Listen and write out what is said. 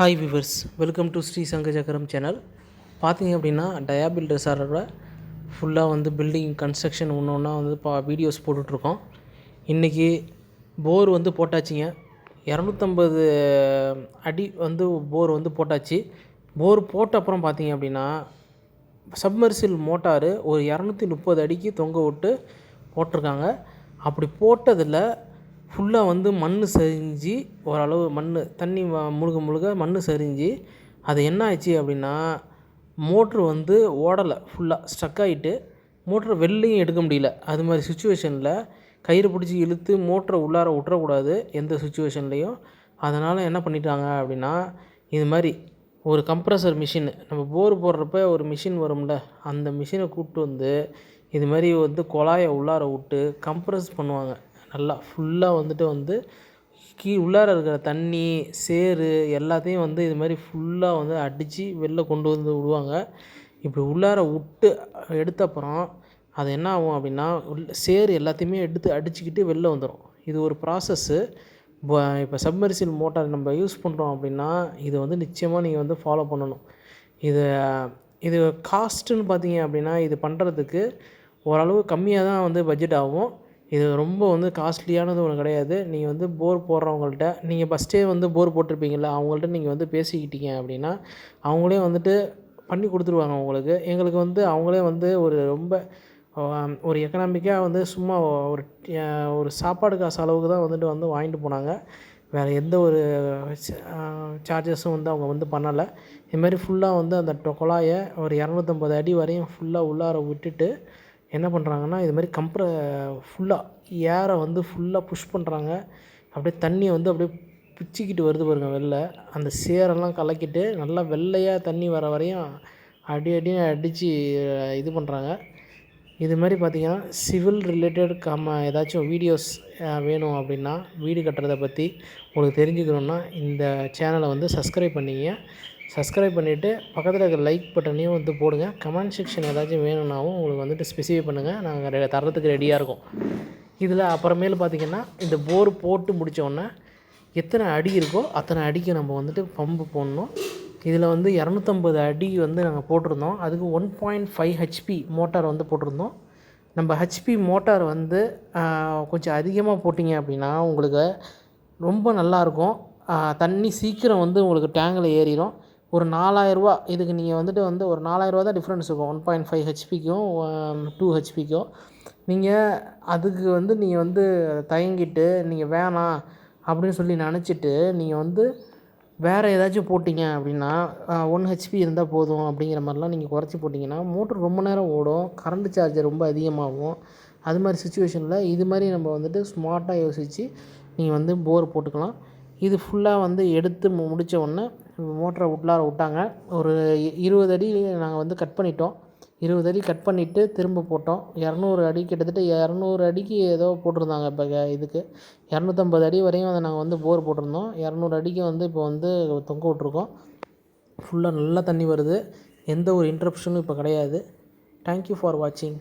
Hi viewers welcome to Sri Sanga Chakkaram channel பார்த்தீங்க அப்படின்னா டயா பில்டர்ஸாரோட ஃபுல்லாக வந்து பில்டிங் கன்ஸ்ட்ரக்ஷன் ஒன்று ஒன்றா வந்து பா வீடியோஸ் போட்டுட்ருக்கோம். இன்றைக்கி போர் வந்து போட்டாச்சுங்க. இரநூத்தம்பது அடி வந்து போர் வந்து போட்டாச்சு. போர் போட்ட அப்புறம் பார்த்தீங்க அப்படின்னா சப்மர்சில் மோட்டாரு ஒரு இரநூத்தி முப்பது அடிக்கு தொங்க விட்டு போட்டிருக்காங்க. அப்படி போட்டதில் ஃபுல்லாக வந்து மண் சரிஞ்சு ஓரளவு மண் தண்ணி முழுக முழுக மண் சரிஞ்சு அது என்ன ஆச்சு அப்படின்னா மோட்ரு வந்து ஓடலை ஃபுல்லாக ஸ்ட்ரக் ஆகிட்டு மோட்ரு வெளிலையும் எடுக்க முடியல. அது மாதிரி சுச்சுவேஷனில் கயிறு பிடிச்சி இழுத்து மோட்டரை உள்ளார விட்டுறக்கூடாது எந்த சுச்சுவேஷன்லேயும் அதனால் என்ன பண்ணிட்டாங்க அப்படின்னா இது மாதிரி ஒரு கம்ப்ரஸர் மிஷின் நம்ம போர் போடுறப்ப ஒரு மிஷின் வரும்ல அந்த மிஷினை கூப்பிட்டு வந்து இது மாதிரி வந்து குழாயை உள்ளார விட்டு கம்ப்ரஸ் பண்ணுவாங்க. நல்லா ஃபுல்லாக வந்துட்டு வந்து கீ உள்ளார இருக்கிற தண்ணி சேறு எல்லாத்தையும் வந்து இது மாதிரி ஃபுல்லாக வந்து அடித்து வெளில கொண்டு வந்து விடுவாங்க. இப்படி உள்ளார விட்டு எடுத்த அப்புறம் அது என்ன ஆகும் அப்படின்னா உள்ள சேறு எல்லாத்தையுமே எடுத்து அடிச்சுக்கிட்டு வெளில வந்துடும் இது ஒரு ப்ராசஸ்ஸு இப்போ சப்மர்சில் மோட்டார் நம்ம யூஸ் பண்ணுறோம் அப்படின்னா இது வந்து நிச்சயமாக நீங்கள் வந்து ஃபாலோ பண்ணணும். இது இது காஸ்ட்டுன்னு பார்த்தீங்க அப்படின்னா இது பண்ணுறதுக்கு ஓரளவு கம்மியாக தான் வந்து பட்ஜெட் ஆகும். இது ரொம்ப வந்து காஸ்ட்லியானது ஒன்று கிடையாது. நீங்கள் வந்து போர் போடுறவங்கள்ட்ட நீங்கள் ஃபஸ்ட்டே வந்து போர் போட்டிருப்பீங்கள்ல அவங்கள்ட்ட நீங்கள் வந்து பேசிக்கிட்டீங்க அப்படின்னா அவங்களே வந்துட்டு பண்ணி கொடுத்துருவாங்க உங்களுக்கு. எங்களுக்கு வந்து அவங்களே வந்து ஒரு ரொம்ப ஒரு எக்கனாமிக்காக வந்து சும்மா ஒரு ஒரு சாப்பாடு காசு அளவுக்கு தான் வந்துட்டு வந்து வாங்கிட்டு போனாங்க. வேறு எந்த ஒரு சார்ஜஸும் வந்து அவங்க வந்து பண்ணலை. இதுமாதிரி ஃபுல்லாக வந்து அந்த டொ- குழாயை ஒரு இரநூத்தம்பது அடி வரையும் ஃபுல்லாக உள்ளார விட்டுட்டு என்ன பண்ணுறாங்கன்னா இது மாதிரி கம்ப்ர ஃபுல்லாக ஏரை வந்து ஃபுல்லாக புஷ் பண்ணுறாங்க அப்படியே தண்ணியை வந்து அப்படியே பிச்சுக்கிட்டு வருது பாருங்கள் வெளில. அந்த சேரெல்லாம் கலக்கிட்டு நல்லா வெள்ளையாக தண்ணி வர வரையும் அடி அடி அடித்து இது பண்ணுறாங்க இது மாதிரி பார்த்தீங்கன்னா சிவில் ரிலேட்டட் கம்ம ஏதாச்சும் வீடியோஸ் வேணும் அப்படின்னா வீடு கட்டுறதை பற்றி உங்களுக்கு தெரிஞ்சுக்கணுன்னா இந்த சேனலை வந்து சப்ஸ்கிரைப் பண்ணிங்க. சப்ஸ்கிரைப் பண்ணிவிட்டு பக்கத்தில் இருக்கிற லைக் பட்டனையும் வந்து போடுங்க. கமெண்ட் செக்ஷன் ஏதாச்சும் வேணும்னாவும் உங்களுக்கு வந்துட்டு ஸ்பெசிஃபை பண்ணுங்கள் நாங்கள் தரத்துக்கு ரெடியாக இருக்கோம். இதில் அப்புறமேலு பார்த்திங்கன்னா இந்த போர் போட்டு முடிச்ச எத்தனை அடி இருக்கோ அத்தனை அடிக்கு நம்ம வந்துட்டு பம்பு போடணும். இதில் வந்து இரநூத்தம்பது அடி வந்து நாங்கள் போட்டிருந்தோம். அதுக்கு one point five HP motor வந்து போட்டிருந்தோம். நம்ம ஹெச்பி மோட்டார் வந்து கொஞ்சம் அதிகமாக போட்டிங்க அப்படின்னா உங்களுக்கு ரொம்ப நல்லாயிருக்கும் தண்ணி சீக்கிரம் வந்து உங்களுக்கு டேங்கில் ஏறிடும் ஒரு நாலாயிரரூவா இதுக்கு நீங்கள் வந்துட்டு வந்து ஒரு நாலாயிரரூவா தான் டிஃப்ரென்ஸ் இருக்கும். ஒன் பாயிண்ட் ஃபைவ் ஹெச்பிக்கும் டூ um, ஹெச்பிக்கும் நீங்கள் அதுக்கு வந்து நீங்கள் வந்து தயங்கிட்டு நீங்கள் வேணாம் அப்படின்னு சொல்லி நினச்சிட்டு நீங்கள் வந்து வேறு ஏதாச்சும் போட்டிங்க அப்படின்னா ஒன் ஹெச்பி இருந்தால் போதும் அப்படிங்கிற மாதிரிலாம் நீங்கள் குறைச்சி போட்டிங்கன்னா மோட்ரு ரொம்ப நேரம் ஓடும். கரண்ட் சார்ஜர் ரொம்ப அதிகமாகும். அது மாதிரி சுச்சுவேஷனில் இது மாதிரி நம்ம வந்துட்டு ஸ்மார்ட்டாக யோசித்து நீங்கள் வந்து போர் போட்டுக்கலாம். இது ஃபுல்லாக வந்து எடுத்து மு- உடனே மோட்டரை உள்ளார விட்டாங்க. ஒரு இருபது அடி நாங்கள் வந்து கட் பண்ணிட்டோம். இருபது அடி கட் பண்ணிவிட்டு திரும்ப போட்டோம். இரநூறு அடி கிட்டத்தட்ட இரநூறு அடிக்கு ஏதோ போட்டிருந்தாங்க இப்போ இதுக்கு. இரநூத்தம்பது அடி வரையும் அதை நாங்கள் வந்து போர் போட்டிருந்தோம். இரநூறு அடிக்கு வந்து இப்போ வந்து தொங்க விட்ருக்கோம் ஃபுல்லாக நல்லா தண்ணி வருது. எந்த ஒரு இன்ட்ரப்ஷனும் இப்போ கிடையாது. தேங்க்யூ ஃபார் வாட்சிங்